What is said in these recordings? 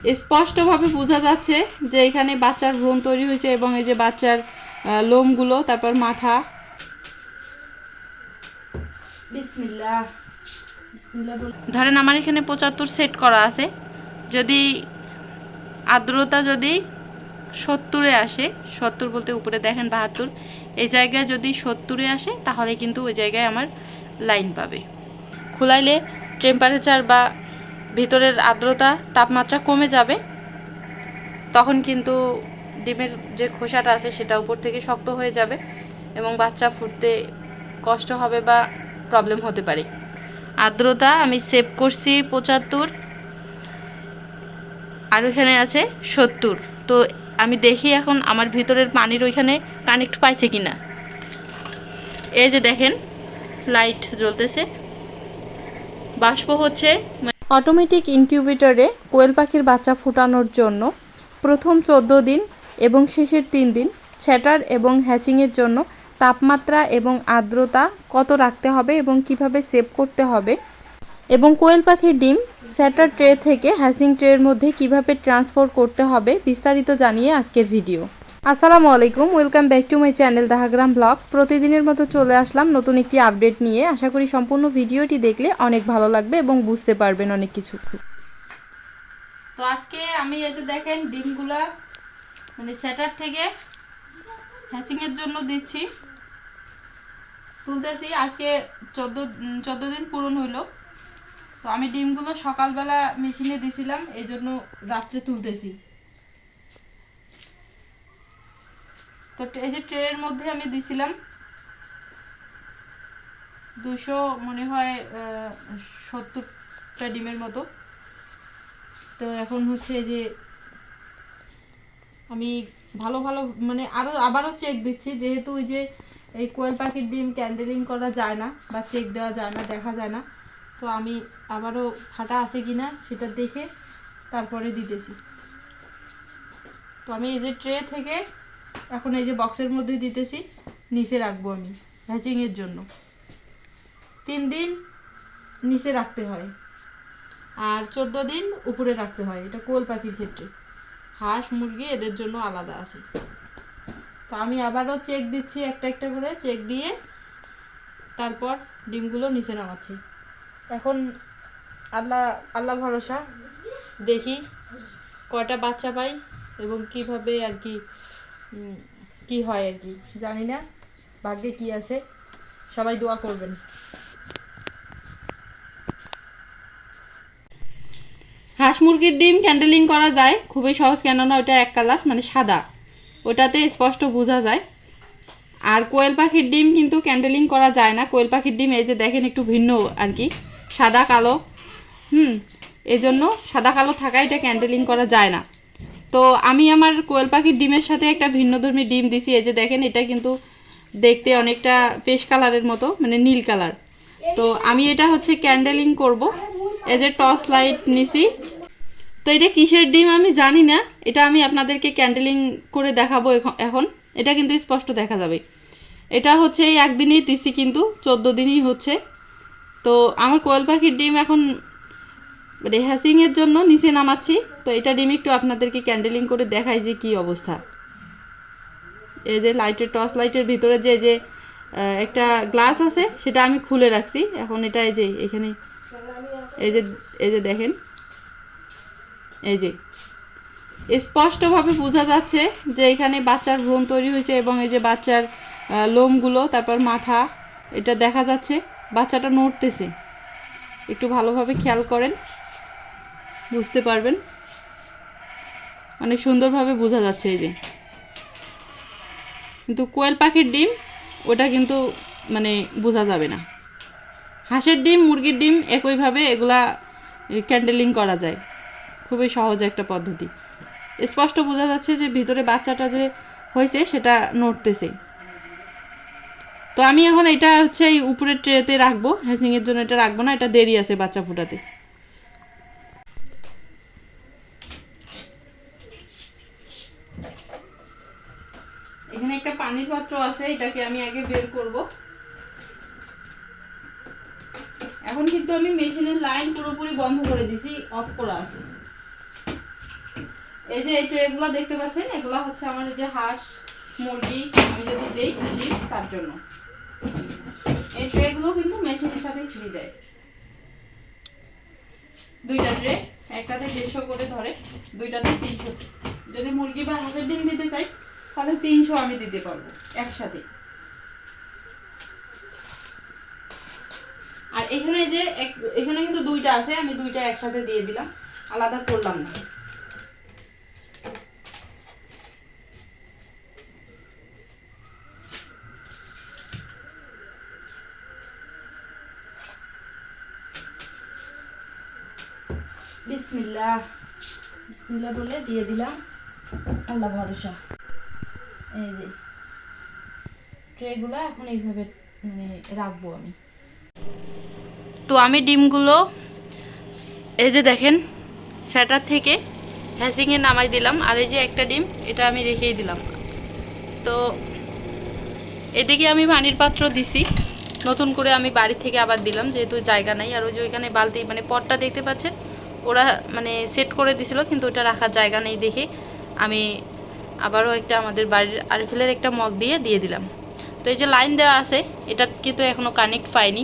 স্পষ্টভাবে বোঝা যাচ্ছে যে এখানে বাচ্চার ভ্রূণ তৈরি হয়েছে এবং এই যে বাচ্চার লোমগুলো, তারপর মাথা। ধরেন আমার এখানে পঁচাত্তর সেট করা আছে। যদি আর্দ্রতা যদি সত্তরে আসে, সত্তর বলতে উপরে দেখেন বাহাত্তর, এই জায়গায় যদি সত্তরে আসে, তাহলে কিন্তু ওই জায়গায় আমার লাইন পাবে। খোলাইলে টেম্পারেচার বা ভিতরের আর্দ্রতা তাপমাত্রা কমে যাবে, তখন কিন্তু ডিমের যে খোসাটা আছে সেটা উপর থেকে শক্ত হয়ে যাবে এবং বাচ্চা ফুটতে কষ্ট হবে বা প্রবলেম হতে পারে। আর্দ্রতা আমি সেভ করছি পঁচাত্তর, আর ওইখানে আছে সত্তর। তো আমি দেখি এখন আমার ভিতরের পানির ওইখানে কানেক্ট পাইছে কি না এই যে দেখেন লাইট জ্বলতেছে। বাষ্প হচ্ছে অটোমেটিক ইনকিউবেটরে কোয়েল পাখির বাচ্চা ফোটানোর জন্য প্রথম চোদ্দ দিন এবং শেষের তিন দিন ছ্যাটার এবং হ্যাচিংয়ের জন্য তাপমাত্রা এবং আর্দ্রতা কত রাখতে হবে এবং কীভাবে সেভ করতে হবে এবং কোয়েল পাখির ডিম স্যাটার ট্রে থেকে হ্যাচিং ট্রের মধ্যে কীভাবে ট্রান্সফার করতে হবে বিস্তারিত জানিয়ে আজকের ভিডিও। আসসালামু আলাইকুম, welcome back to my channel Dahagram vlogs. প্রতিদিনের মতো চলে আসলাম নতুন একটি আপডেট নিয়ে। আশা করি সম্পূর্ণ ভিডিওটি দেখলে অনেক ভালো লাগবে এবং বুঝতে পারবেন অনেক কিছু। তো আজকে আমি যে দেখেন ডিমগুলা মানে স্যাটার থেকে হ্যাচিংয়ের জন্য দিচ্ছি। তুলতেছি, আজকে চোদ্দ চোদ্দ দিন পূরণ হইল। তো আমি ডিমগুলো সকালবেলা মেশিনে দিছিলাম এই জন্য রাত্রে তুলতেছি। তো এই যে ট্রের মধ্যে আমি দিছিলাম দুশো মনে হয় সত্তরটা ডিমের মতো। তো এখন হচ্ছে যে আমি ভালো ভালো মানে আরও আবারও চেক দিচ্ছি, যেহেতু ওই যে এই কোয়েল পাখির ডিম ক্যান্ডেলিং করা যায় না বা চেক দেওয়া যায় না, দেখা যায় না। তো আমি আবারও ফাটা আছে কি না সেটা দেখে তারপরে দিতেছি। তো আমি এই যে ট্রে থেকে এখন এই যে বক্সের মধ্যে দিতেছি, নিচে রাখব আমি হ্যাচিংয়ের জন্য। তিন দিন নিচে রাখতে হয়। আর চোদ্দ দিন উপরে রাখতে হয়, এটা কোল পাখির ক্ষেত্রে। হাঁস, মুরগি এদের জন্য আলাদা আছে। তো আমি আবারও চেক দিচ্ছি একটা একটা করে চেক দিয়ে তারপর ডিমগুলো নিচে নামাচ্ছি। এখন আল্লাহ আল্লাহ ভরসা, দেখি কয়টা বাচ্চা পাই এবং কীভাবে আর কি কি হয় আর কি, জানি না। ভাগ্যে কি আছে, সবাই দোয়া করবেন। হাঁস মুরগির ডিম ক্যান্ডেলিং করা যায়, খুবই সহজ, কেননা ওটা এক কালার মানে সাদা। ওটাতে স্পষ্ট বোঝা যায়। আর কোয়েল পাখির ডিম কিন্তু ক্যান্ডেলিং করা যায় না। কোয়েল পাখির ডিম এই যে দেখেন একটু ভিন্ন আর কি। সাদা কালো, হুম এই জন্য সাদা কালো থাকায় এটা ক্যান্ডেলিং করা যায় না। তো আমি আমার কোয়েল পাখির ডিমের সাথে একটা ভিন্নধর্মী ডিম দিছি, এই যে দেখেন, এটা কিন্তু দেখতে অনেকটা পেশ কালারের মতো মানে নীল কালার তো আমি এটা হচ্ছে ক্যান্ডেলিং করব, এই যে টর্চ লাইট নিছি। তো এটা কিসের ডিম আমি জানি না, এটা আমি আপনাদেরকে ক্যান্ডেলিং করে দেখাবো এখন- এটা কিন্তু স্পষ্ট দেখা যাবে। এটা হচ্ছে এই একদিনই দিছি কিন্তু, চোদ্দ দিনই হচ্ছে। তো আমার কোয়েল পাখির ডিম এখন মানে হ্যাসিংয়ের জন্য নিচে নামাচ্ছি। তো এটা ডিম একটু আপনাদেরকে ক্যান্ডেলিং করে দেখাই যে কি অবস্থা। এই যে লাইটের টর্চ লাইটের ভিতরে যে যে একটা গ্লাস আছে, সেটা আমি খুলে রাখছি। এখন এটা এই যে, এখানে এই যে এই যে দেখেন। এই যে, স্পষ্টভাবে বোঝা যাচ্ছে যে এখানে বাচ্চার ভ্রূণ তৈরি হয়েছে এবং এই যে বাচ্চার লোমগুলো, তারপর মাথা, এটা দেখা যাচ্ছে, বাচ্চাটা নড়তেছে। একটু ভালোভাবে খেয়াল করেন। বুঝতে পারবেন? অনেক সুন্দরভাবে বোঝা যাচ্ছে এই যে। কিন্তু কোয়েল পাখির ডিম, ওটা কিন্তু মানে বোঝা যাবে না। হাঁসের ডিম, মুরগির ডিম একইভাবে এগুলা ক্যান্ডেলিং করা যায়। খুবই সহজ একটা পদ্ধতি। স্পষ্ট বোঝা যাচ্ছে যে ভিতরে বাচ্চাটা যে হয়েছে, সেটা নড়তেছে। তো আমি এখন এটা হচ্ছে এই উপরের ট্রেতে রাখব। হ্যাচিংয়ের জন্য এটা রাখব না, এটা দেরি আছে বাচ্চা ফোটাতে এখানে একটা পানির পাত্র আছে, এটাকে আমি আগে বের করব। এখন কিন্তু আমি মেশিনের লাইন পুরোপুরি বন্ধ করে দিছি, অফ করা আছে। এই যে এই ট্রেগুলো দেখতে পাচ্ছেন, এগুলো হচ্ছে আমার যে হাঁস, মুরগি, আমি যদি দেই ডিম তার জন্য। এই ট্রেগুলো কিন্তু মেশিনের সাথে ফ্রি দেয়। দুইটা ট্রে, একটাতে দেড়শো করে ধরে, দুইটাতে তিনশো। যদি মুরগি বা হাঁসের ডিম দিতে চাই তাহলে তিনশো আমি দিতে পারব, একসাথে। আর এখানে যে এখানে কিন্তু দুইটা আছে, আমি দুইটা একসাথে দিয়ে দিলাম, আলাদা করলাম না। বিসমিল্লাহ। বিসমিল্লাহ বলে দিয়ে দিলাম, আল্লাহ ভরসা। এই যে ট্রেগুলো এখন এইভাবে মানে রাখব আমি। তো আমি ডিমগুলো, এই যে দেখেন, স্যাটার থেকে হ্যাসিংয়ে নামাই দিলাম, আর এই যে একটা ডিম, এটা আমি রেখেই দিলাম। তো এদিকে আমি পানির পাত্র দিছি, নতুন করে আমি বাড়ি থেকে আবার দিলাম, যেহেতু জায়গা নাই, আর ওই যে ওইখানে বালতি মানে পটটা দেখতে পাচ্ছেন, ওরা মানে সেট করে দিছিল, কিন্তু ওটা রাখার জায়গা নেই দেখে আমি আবারও একটা আমাদের বাড়ির আরফিলের একটা মগ দিয়ে দিয়ে দিলাম। তো এই যে লাইন দেওয়া আছে, এটা কিন্তু এখনও কানেক্ট পাইনি।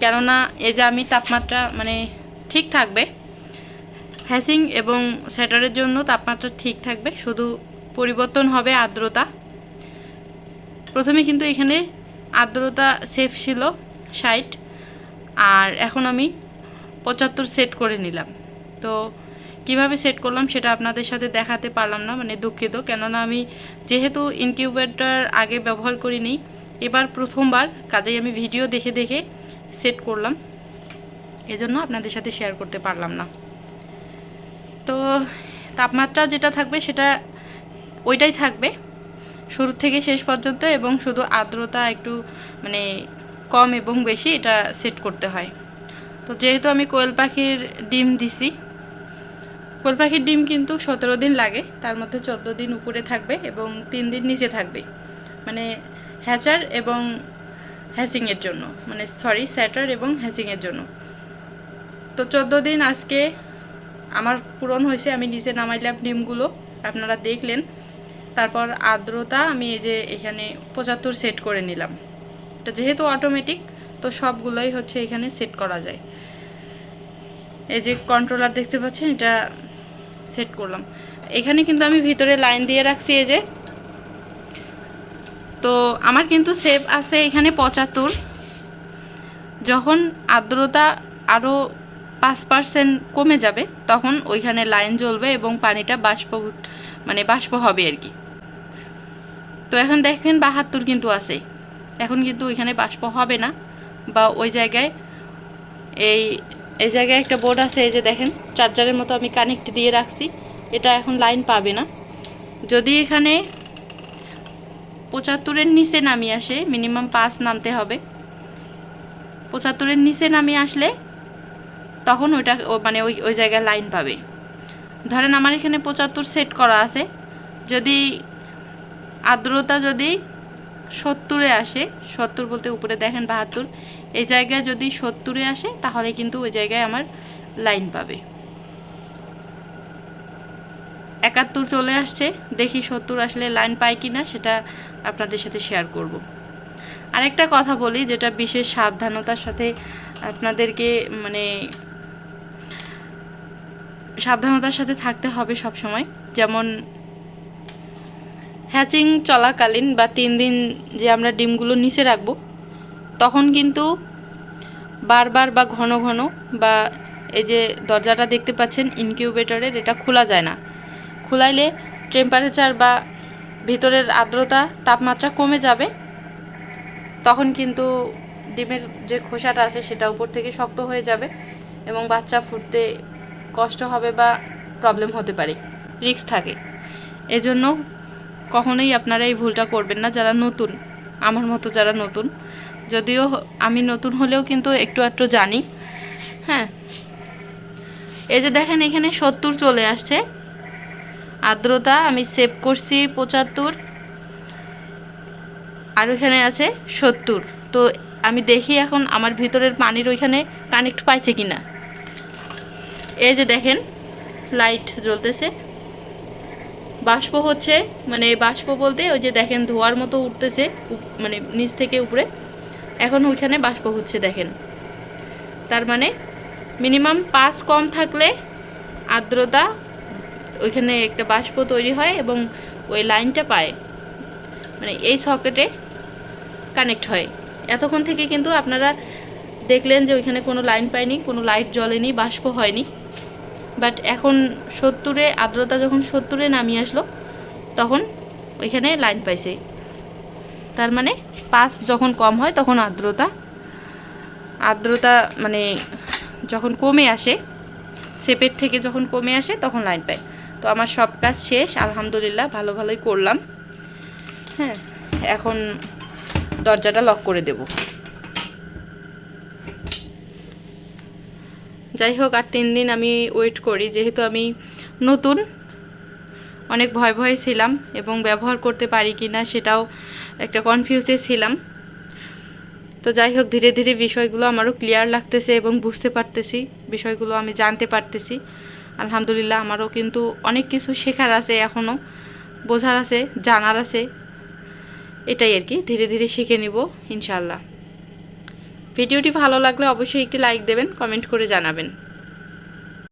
কেননা এই যে আমি তাপমাত্রা মানে ঠিক থাকবে, হ্যাসিং এবং স্যাটারের জন্য তাপমাত্রা ঠিক থাকবে, শুধু পরিবর্তন হবে আর্দ্রতা। প্রথমে কিন্তু এখানে আর্দ্রতা সেফ ছিল ষাট, আর এখন আমি পঁচাত্তর সেট করে নিলাম। তো কীভাবে সেট করলাম সেটা আপনাদের সাথে দেখাতে পারলাম না মানে দুঃখিত। কেননা আমি যেহেতু ইনকিউবেটর আগে ব্যবহার করিনি, এবার প্রথমবার কাজেই আমি ভিডিও দেখে দেখে সেট করলাম। এজন্য আপনাদের সাথে শেয়ার করতে পারলাম না। তো তাপমাত্রা যেটা থাকবে সেটা ওইটাই থাকবে, শুরু থেকে শেষ পর্যন্ত এবং শুধু আর্দ্রতা একটু মানে কম এবং বেশি এটা সেট করতে হয়। তো যেহেতু আমি কোয়েল পাখির ডিম দিছি কোয়েল পাখির ডিম কিন্তু সতেরো দিন লাগে, তার মধ্যে চোদ্দ দিন উপরে থাকবে এবং তিন দিন নিচে থাকবে। মানে হ্যাচার এবং হ্যাচিংয়ের জন্য মানে সরি স্যাটার এবং হ্যাচিংয়ের জন্য। তো চোদ্দ দিন আজকে আমার পূরণ হয়েছে, আমি নিচে নামাইলাম ডিমগুলো, আপনারা দেখলেন। তারপর আর্দ্রতা আমি এই যে এখানে পঁচাত্তর সেট করে নিলাম। এটা যেহেতু অটোমেটিক তো সবগুলোই হচ্ছে এখানে সেট করা যায়। এই যে কন্ট্রোলার দেখতে পাচ্ছেন, এটা সেট করলাম। এখানে কিন্তু আমি ভিতরে লাইন দিয়ে রাখছি এই যে। তো আমার কিন্তু সেভ আছে এখানে পঁচাত্তর। যখন আর্দ্রতা আরও পাঁচ পার্সেন্ট কমে যাবে, তখন ওইখানে লাইন জ্বলবে এবং পানিটা বাষ্প মানে বাষ্প হবে আর কি। তো এখন দেখেন বাহাত্তর কিন্তু আছে। এখন কিন্তু ওইখানে বাষ্প হবে না বা ওই জায়গায় এই এই জায়গায় একটা বোর্ড আছে, এই যে দেখেন, চার্জারের মতো আমি কানেক্ট দিয়ে রাখছি। এটা এখন লাইন পাবে না। যদি এখানে পঁচাত্তরের নিচে নামিয়ে আসে মিনিমাম পাঁচ নামতে হবে। পঁচাত্তরের নিচে নামিয়ে আসলে তখন ওইটা মানে ওই ওই জায়গায় লাইন পাবে। ধরেন আমার এখানে পঁচাত্তর সেট করা আছে। যদি আর্দ্রতা যদি সত্তরে আসে। সত্তর বলতে উপরে দেখেন বাহাত্তর। এই জায়গায় যদি সত্তরে আসে, তাহলে কিন্তু ওই জায়গায় আমার লাইন পাবে। একাত্তর চলে আসছে। দেখি সত্তর আসলে লাইন পাই কি না সেটা আপনাদের সাথে শেয়ার করব। আরেকটা কথা বলি, যেটা বিশেষ সাবধানতার সাথে আপনাদেরকে মানে সাবধানতার সাথে থাকতে হবে সব সময় যেমন হ্যাচিং চলাকালীন বা তিন দিন যে আমরা ডিমগুলো নিচে রাখব, তখন কিন্তু বারবার বা ঘন ঘন বা এই যে দরজাটা দেখতে পাচ্ছেন ইনকিউবেটরের, এটা খোলা যায় না। খোলাইলে টেম্পারেচার বা ভিতরের আর্দ্রতা, তাপমাত্রা কমে যাবে। তখন কিন্তু ডিমের যে খোসাটা আছে, সেটা উপর থেকে শক্ত হয়ে যাবে এবং বাচ্চা ফুটতে কষ্ট হবে বা প্রবলেম হতে পারে, রিস্ক থাকে। এজন্য কখনোই আপনারা এই ভুলটা করবেন না, যারা নতুন, আমার মতো যারা নতুন। যদিও আমি নতুন হলেও কিন্তু একটু একটু জানি। হ্যাঁ। এই যে দেখেন, এখানে সত্তর চলে আসছে। আর্দ্রতা আমি সেভ করছি পঁচাত্তর। আর ওইখানে আছে সত্তর। তো আমি দেখি এখন আমার ভিতরের পানির ওইখানে কানেক্ট পাইছে কিনা। এই যে দেখেন লাইট জ্বলতেছে। বাষ্প হচ্ছে মানে বাষ্প বলতে ওই যে দেখেন ধোয়ার মতো উঠতেছে মানে নিচ থেকে উপরে। এখন ওইখানে বাষ্প হচ্ছে দেখেন। তার মানে মিনিমাম পাঁচ কম থাকলে আর্দ্রতা ওইখানে একটা বাষ্প তৈরি হয় এবং ওই লাইনটা পায়। মানে এই সকেটে কানেক্ট হয়। এতক্ষণ থেকে কিন্তু আপনারা দেখলেন যে ওইখানে কোনো লাইন পায়নি, কোনো লাইট জ্বলেনি, বাষ্প হয়নি। বাট এখন সত্তরে, আর্দ্রতা যখন সত্তরে নামিয়ে আসলো, তখন ওইখানে লাইন পাইছে। তার মানে পাঁচ যখন কম হয়, তখন আর্দ্রতা আর্দ্রতা মানে যখন কমে আসে, সেপের থেকে যখন কমে আসে, তখন লাইন পায়। তো আমার সব কাজ শেষ, আলহামদুলিল্লাহ, ভালো ভালোই করলাম। হ্যাঁ এখন দরজাটা লক করে দেব। যাই হোক আর তিন দিন আমি ওয়েট করি। যেহেতু আমি নতুন, অনেক ভয় ভয়ে ছিলাম এবং ব্যবহার করতে পারি কি না সেটাও একটা কনফিউজে ছিলাম। তো যাই হোক ধীরে ধীরে বিষয়গুলো আমারও ক্লিয়ার লাগতেছে এবং বুঝতে পারতেছি, বিষয়গুলো আমি জানতে পারতেছি। আলহামদুলিল্লাহ, আমারও কিন্তু অনেক কিছু শেখার আছে এখনও বোঝার আছে, জানার আছে। এটাই আর কি, ধীরে ধীরে শিখে নিব ইনশাল্লাহ ভিডিওটি ভালো লাগলে অবশ্যই একটি লাইক দেবেন কমেন্ট করে জানাবেন।